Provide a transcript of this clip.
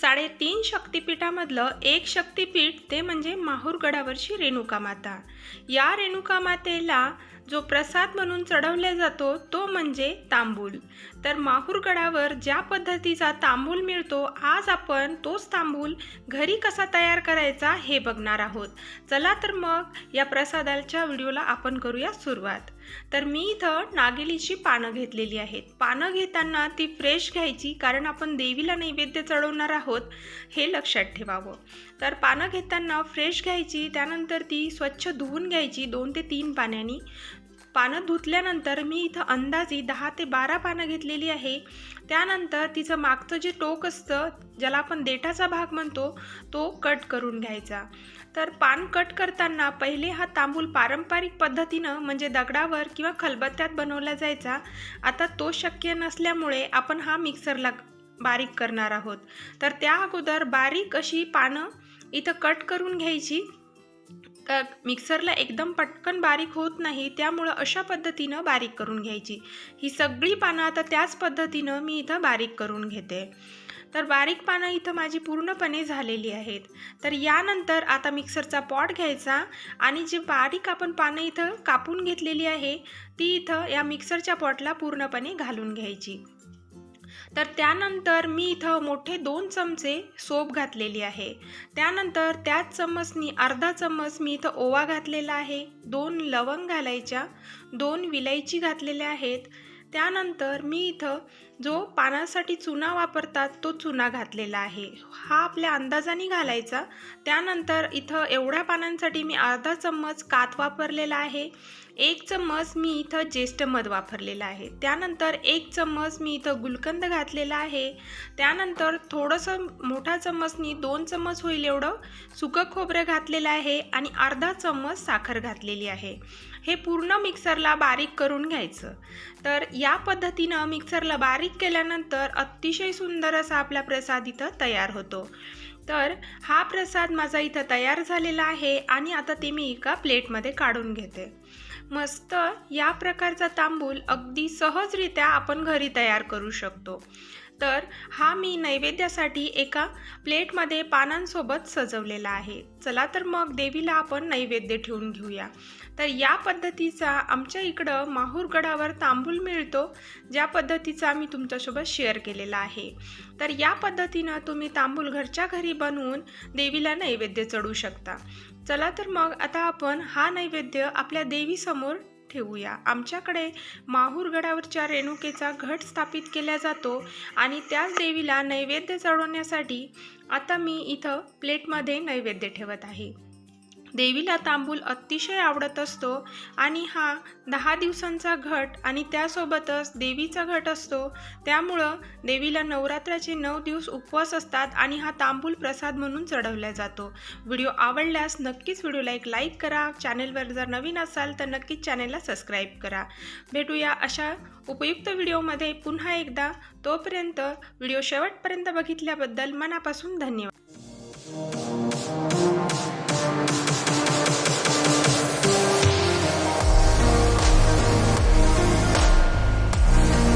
साडेतीन शक्तिपीठामधलं एक शक्तिपीठ ते म्हणजे माहूरगडावरची रेणुका माता. या रेणुका मातेला जो प्रसाद म्हणून चढवला जातो तो म्हणजे तांबूल. तर माहूरगडावर ज्या पद्धतीचा तांबूल मिळतो आज आपण तोच तांबूल घरी कसा तयार करायचा हे बघणार आहोत. चला तर मग या प्रसादाच्या व्हिडिओला आपण करूया सुरुवात. तर मी इथं नागेलीची पानं घेतलेली आहेत. पानं घेताना ती फ्रेश घ्यायची कारण आपण देवीला नैवेद्य चढवणार आहोत हे लक्षात ठेवावं. तर पानं घेताना फ्रेश घ्यायची त्यानंतर ती स्वच्छ धुवून घ्यायची दोन ते तीन पाण्यानी. पानं धुतल्यानंतर मी इथं अंदाजे दहा ते बारा पानं घेतलेली आहे. त्यानंतर तिचं मागचं जे टोक असतं ज्याला आपण देठाचा भाग म्हणतो तो कट करून घ्यायचा. तर पान कट करताना पहिले हा तांबूल पारंपरिक पद्धतीनं म्हणजे दगडावर किंवा खलबत्त्यात बनवला जायचा. आता तो शक्य नसल्यामुळे आपण हा मिक्सरला बारीक करणार आहोत. तर त्या अगोदर बारीक अशी पानं इथं कट करून घ्यायची. क मिक्सरला एकदम पटकन बारीक होत नाही त्यामुळं अशा पद्धतीनं बारीक करून घ्यायची. ही सगळी पानं आता त्याच पद्धतीनं मी इथं बारीक करून घेते. तर बारीक पानं इथं माझी पूर्णपणे झालेली आहेत. तर यानंतर आता मिक्सरचा पॉट घ्यायचा आणि जे बारीक आपण पानं इथं कापून घेतलेली आहे ती इथं या मिक्सरच्या पॉटला पूर्णपणे घालून घ्यायची. तर त्यानंतर मी इथं मोठे दोन चमचे सोप घातलेली आहे. त्यानंतर त्याच चम्मचनी अर्धा चम्मच मी इथं ओवा घातलेला आहे. दोन लवंग घालायच्या दोन विलायची घातलेल्या आहेत. त्यानंतर मी इथं जो पानांसाठी चुना वापरतात तो चुना घातलेला आहे. हा आपल्या अंदाजाने घालायचा. त्यानंतर इथं एवढ्या पानांसाठी मी अर्धा चम्मच कात वापरलेला आहे. एक चम्मच मी इथं ज्येष्ठ मध वापरलेला आहे. त्यानंतर एक चम्मच मी इथं गुलकंद घातलेला आहे. त्यानंतर थोडंसं मोठा चम्मचनी दोन चम्मच होईल एवढं सुकं खोबरं घातलेलं आहे आणि अर्धा चम्मच साखर घातलेली आहे. हे पूर्ण मिक्सरला बारीक करून घ्यायचं. तर या पद्धतीनं मिक्सरला बारीक केल्यानंतर अतिशय सुंदर असा आपला प्रसाद इथं तयार होतो. तर हा प्रसाद माझा इथं तयार झालेला आहे आणि आता ते मी एका प्लेटमध्ये काढून घेते. मस्त या प्रकारचा तांबूल अगदी सहजरित्या आपण घरी तयार करू शकतो. तर हा मी नैवेद्यासाठी एका प्लेटमध्ये पानांसोबत सजवलेला आहे. चला तर मग देवीला आपण नैवेद्य ठेवून घेऊया. तर या पद्धतीचा आमच्या इकडं माहूरगडावर तांबूल मिळतो ज्या पद्धतीचा मी तुमच्यासोबत शेअर केलेला आहे. तर या पद्धतीनं तुम्ही तांबूल घरच्या घरी बनवून देवीला नैवेद्य चढू शकता. चला तर मग आता आपण हा नैवेद्य आपल्या देवीसमोर ठेवूया. आमच्याकडे माहूरगडावरच्या रेणुकेचा घट स्थापित केला जातो आणि त्याच देवीला नैवेद्य चढवण्यासाठी आता मी इथं प्लेटमध्ये नैवेद्य ठेवत आहे. देवीला तांबूल अतिशय आवडत असतो आणि हा दहा दिवसांचा घट आणि त्यासोबतच देवीचा घट असतो. त्यामुळं देवीला नवरात्राचे नऊ दिवस उपवास असतात आणि हा तांबूल प्रसाद म्हणून चढवला जातो. व्हिडिओ आवडल्यास नक्कीच व्हिडिओला एक लाईक करा. चॅनेलवर जर नवीन असाल तर नक्कीच चॅनेलला सबस्क्राईब करा. भेटूया अशा उपयुक्त व्हिडिओमध्ये पुन्हा एकदा. तोपर्यंत व्हिडिओ शेवटपर्यंत बघितल्याबद्दल मनापासून धन्यवाद.